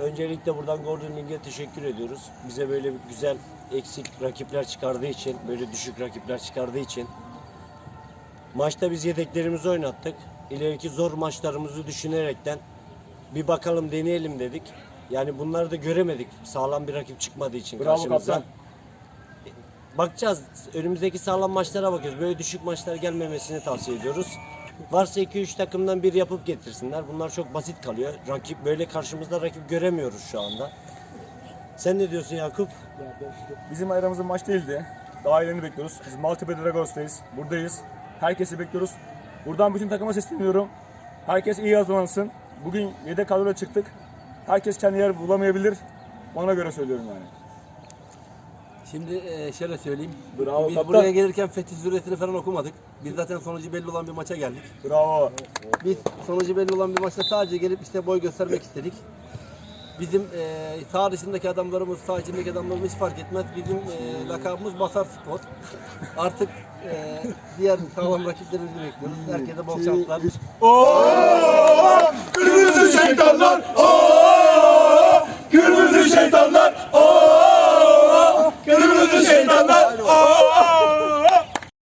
Öncelikle buradan Gordon Link'e teşekkür ediyoruz. Bize böyle güzel eksik rakipler çıkardığı için, böyle düşük rakipler çıkardığı için. Maçta biz yedeklerimizi oynattık. İleriki zor maçlarımızı düşünerekten bir bakalım deneyelim dedik. Yani bunları da göremedik sağlam bir rakip çıkmadığı için Bravo karşımıza. kaptan. Bakacağız. Önümüzdeki sağlam maçlara bakıyoruz. Böyle düşük maçlar gelmemesini tavsiye ediyoruz. Varsa 2-3 takımdan bir yapıp getirsinler. Bunlar çok basit kalıyor. Rakip böyle karşımızda rakip göremiyoruz şu anda. Sen ne diyorsun Yakup? Bizim aramızda maç değildi. Daha ilerini bekliyoruz. Biz Maltepe Dragos'tayız. Buradayız. Herkesi bekliyoruz. Buradan bütün takıma sesleniyorum. Herkes iyi hazırlansın. Bugün yedek kadroya çıktık. Herkes kendi yer bulamayabilir. Ona göre söylüyorum yani. Şimdi e, şöyle söyleyeyim. Bravo Biz kaptan. buraya gelirken Fetih Zürriyetini falan okumadık. Biz zaten sonucu belli olan bir maça geldik. Bravo. Biz sonucu belli olan bir maçta sadece gelip işte boy göstermek istedik. Bizim e, sağ dışındaki adamlarımız, sağ içindeki adamlarımız hiç fark etmez. Bizim e, lakabımız Basar Spor. Artık e, diğer sağlam rakiplerimizi bekliyoruz. Herkese bol şanslar. Şeytanlar!